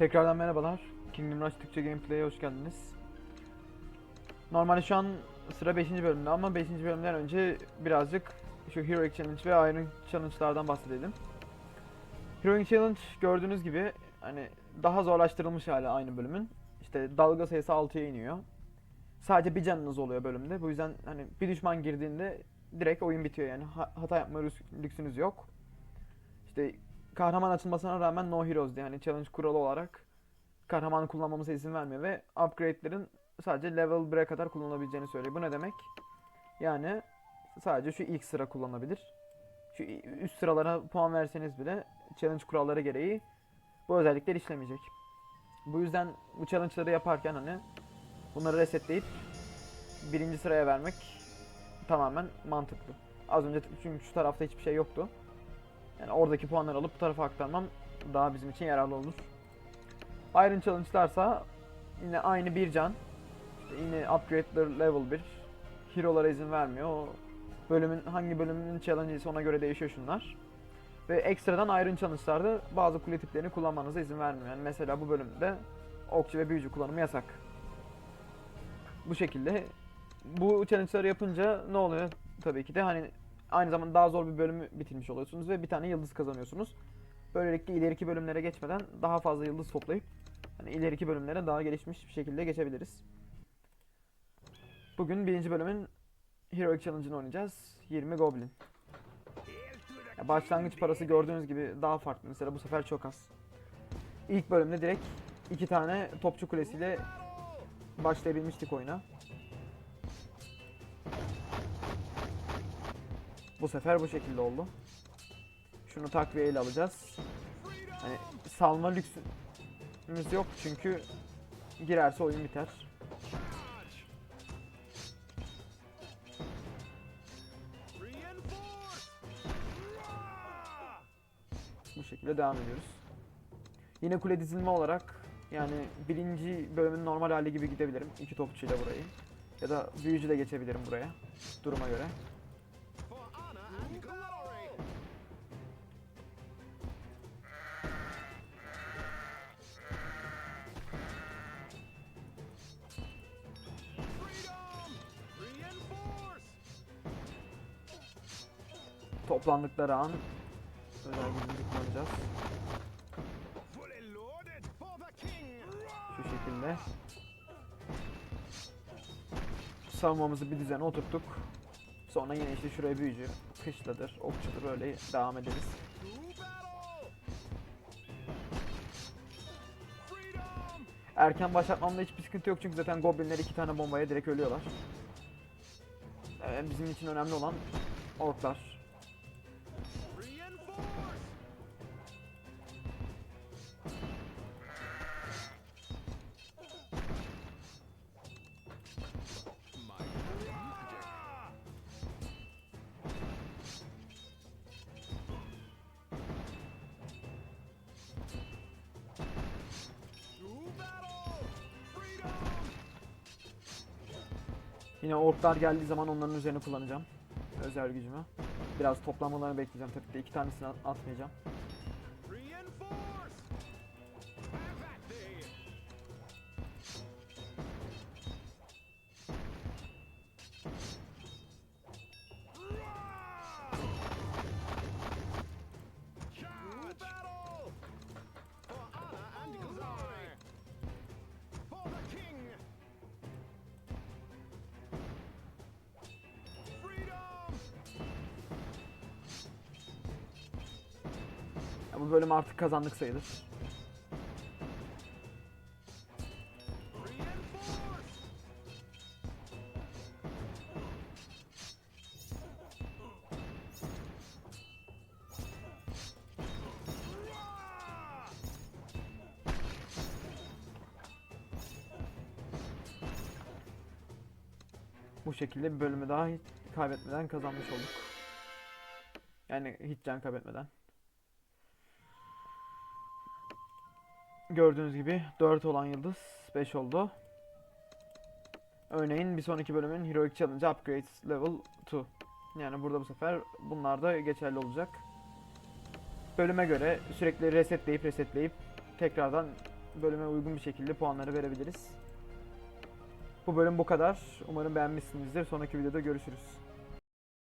Tekrardan merhabalar. Kingdom Rush Türkçe Gameplay'e hoş geldiniz. Normalde şu an sıra 5. bölümde ama 5. bölümden önce birazcık şu Heroic Challenge ve Iron Challenge'lardan bahsedelim. Heroic Challenge gördüğünüz gibi hani daha zorlaştırılmış hali aynı bölümün. İşte dalga sayısı 6'ya iniyor. Sadece bir canınız oluyor bölümde. Bu yüzden hani bir düşman girdiğinde direkt oyun bitiyor yani. Ha- hata yapma lüks- lüksünüz yok. İşte kahraman açılmasına rağmen no heroes diye hani challenge kuralı olarak kahraman kullanmamıza izin vermiyor ve upgrade'lerin sadece level 1'e kadar kullanılabileceğini söylüyor. Bu ne demek? Yani sadece şu ilk sıra kullanılabilir. Şu üst sıralara puan verseniz bile challenge kuralları gereği bu özellikler işlemeyecek. Bu yüzden bu challenge'ları yaparken hani bunları resetleyip birinci sıraya vermek tamamen mantıklı. Az önce çünkü şu tarafta hiçbir şey yoktu. Yani oradaki puanları alıp bu tarafa aktarmam daha bizim için yararlı olur. Iron Challenge'larsa yine aynı bir can. İşte yine upgrade'ler level 1. Hero'lara izin vermiyor. O bölümün hangi bölümün challenge ona göre değişiyor şunlar. Ve ekstradan Iron Challenge'larda bazı kule tiplerini kullanmanıza izin vermiyor. Yani mesela bu bölümde okçu ve büyücü kullanımı yasak. Bu şekilde bu challenge'ları yapınca ne oluyor? Tabii ki de hani aynı zamanda daha zor bir bölümü bitirmiş oluyorsunuz ve bir tane yıldız kazanıyorsunuz. Böylelikle ileriki bölümlere geçmeden daha fazla yıldız toplayıp hani ileriki bölümlere daha gelişmiş bir şekilde geçebiliriz. Bugün birinci bölümün Heroic Challenge'ını oynayacağız. 20 Goblin. Ya başlangıç parası gördüğünüz gibi daha farklı. Mesela bu sefer çok az. İlk bölümde direkt iki tane topçu kulesiyle başlayabilmiştik oyuna. Bu sefer bu şekilde oldu. Şunu takviyeyle alacağız. Hani salma lüksümüz yok çünkü girerse oyun biter. Bu şekilde devam ediyoruz. Yine kule dizilme olarak yani birinci bölümün normal hali gibi gidebilirim. iki topçuyla burayı. Ya da büyücü de geçebilirim buraya. Duruma göre. Toplandıkları an özel gücümüzü kullanacağız. Şu şekilde. Savunmamızı bir düzene oturttuk. Sonra yine işte şuraya büyücü, kışladır, okçudur öyle devam ederiz. Erken başlatmamda hiçbir sıkıntı yok çünkü zaten goblinler iki tane bombaya direkt ölüyorlar. Ee, bizim için önemli olan orklar. Yine orklar geldiği zaman onların üzerine kullanacağım. Özel gücümü. Biraz toplanmalarını bekleyeceğim tabii ki de iki tanesini at- atmayacağım. Bu bölüm artık kazandık sayılır. Bu şekilde bir bölümü daha hiç kaybetmeden kazanmış olduk. Yani hiç can kaybetmeden. Gördüğünüz gibi 4 olan yıldız 5 oldu. Örneğin bir sonraki bölümün Heroic Challenge Upgrades Level 2. Yani burada bu sefer bunlar da geçerli olacak. Bölüme göre sürekli resetleyip resetleyip tekrardan bölüme uygun bir şekilde puanları verebiliriz. Bu bölüm bu kadar. Umarım beğenmişsinizdir. Sonraki videoda görüşürüz.